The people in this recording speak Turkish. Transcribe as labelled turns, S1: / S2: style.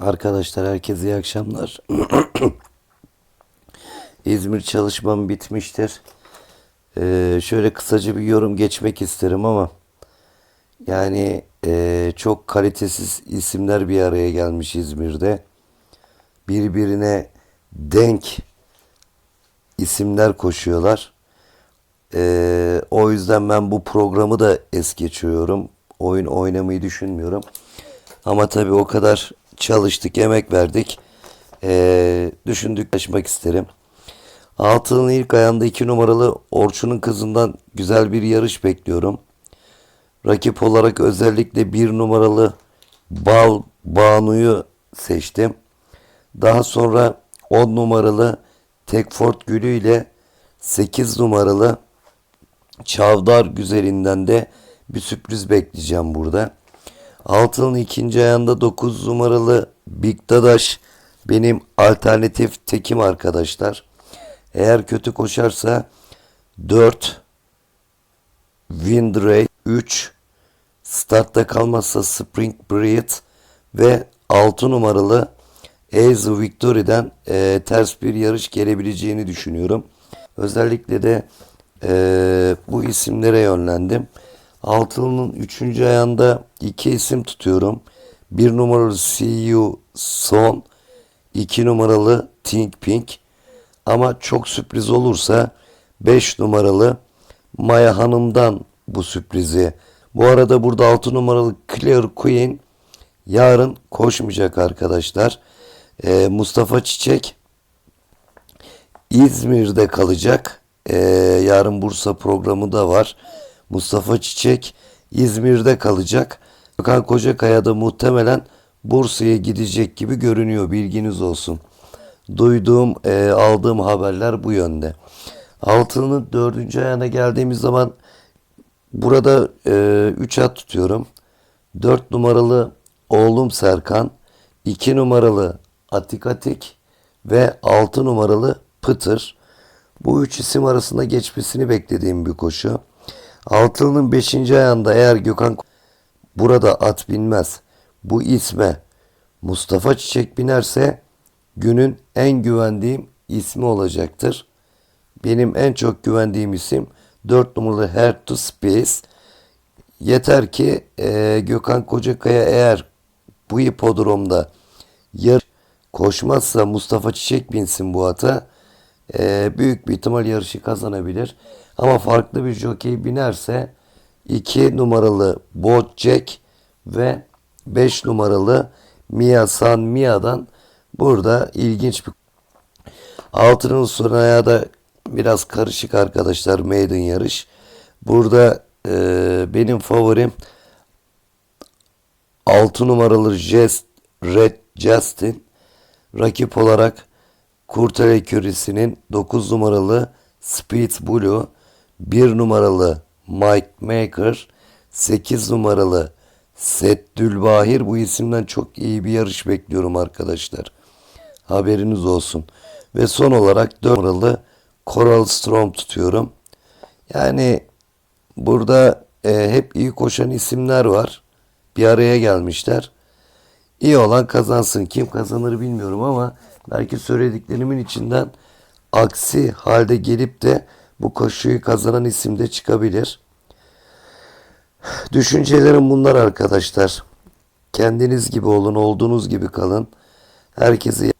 S1: Arkadaşlar herkese iyi akşamlar. İzmir çalışmam bitmiştir. Ee, şöyle kısaca bir yorum geçmek isterim ama yani e, çok kalitesiz isimler bir araya gelmiş İzmir'de. Birbirine denk isimler koşuyorlar. Ee, o yüzden ben bu programı da es geçiyorum. Oyun oynamayı düşünmüyorum. Ama tabii o kadar çalıştık, emek verdik. Ee, düşündük, açmak isterim. Altının ilk ayağında iki numaralı Orçun'un kızından güzel bir yarış bekliyorum. Rakip olarak özellikle bir numaralı Bal Banu'yu seçtim. Daha sonra 10 numaralı Tekford Gülü ile 8 numaralı Çavdar Güzelinden de bir sürpriz bekleyeceğim burada. Altının ikinci ayağında 9 numaralı Big Dadaş benim alternatif tekim arkadaşlar. Eğer kötü koşarsa 4 Windray 3 startta kalmazsa Spring Breed ve 6 numaralı Ace Victory'den e, ters bir yarış gelebileceğini düşünüyorum. Özellikle de e, bu isimlere yönlendim. Altının 3. ayağında iki isim tutuyorum. 1 numaralı You Son, 2 numaralı Think Pink. Ama çok sürpriz olursa 5 numaralı Maya Hanım'dan bu sürprizi. Bu arada burada 6 numaralı Clear Queen yarın koşmayacak arkadaşlar. Ee, Mustafa Çiçek İzmir'de kalacak. Ee, yarın Bursa programı da var. Mustafa Çiçek İzmir'de kalacak. Gökhan Kocakaya da muhtemelen Bursa'ya gidecek gibi görünüyor. Bilginiz olsun. Duyduğum, e, aldığım haberler bu yönde. Altının dördüncü ayağına geldiğimiz zaman burada 3 at tutuyorum. 4 numaralı oğlum Serkan, 2 numaralı Atik Atik ve 6 numaralı Pıtır. Bu üç isim arasında geçmesini beklediğim bir koşu. Altının 5. ayağında eğer Gökhan burada at binmez. Bu isme Mustafa Çiçek binerse günün en güvendiğim ismi olacaktır. Benim en çok güvendiğim isim 4 numaralı Heart to Space. Yeter ki e, Gökhan Kocakaya eğer bu hipodromda yar koşmazsa Mustafa Çiçek binsin bu ata e, büyük bir ihtimal yarışı kazanabilir. Ama farklı bir jockey binerse 2 numaralı Bot Jack ve 5 numaralı Mia San Mia'dan burada ilginç bir Altının son ayağı da biraz karışık arkadaşlar maiden yarış. Burada e, benim favorim 6 numaralı Jest, Red Justin. Rakip olarak Kurtel Ekürisi'nin 9 numaralı Speed Blue, 1 numaralı Mike Maker, 8 numaralı Seddülbahir. Bu isimden çok iyi bir yarış bekliyorum arkadaşlar. Haberiniz olsun. Ve son olarak 4 numaralı Coral Storm tutuyorum. Yani burada e, hep iyi koşan isimler var. Bir araya gelmişler. İyi olan kazansın. Kim kazanır bilmiyorum ama belki söylediklerimin içinden aksi halde gelip de bu koşuyu kazanan isim de çıkabilir. Düşüncelerim bunlar arkadaşlar. Kendiniz gibi olun, olduğunuz gibi kalın. Herkese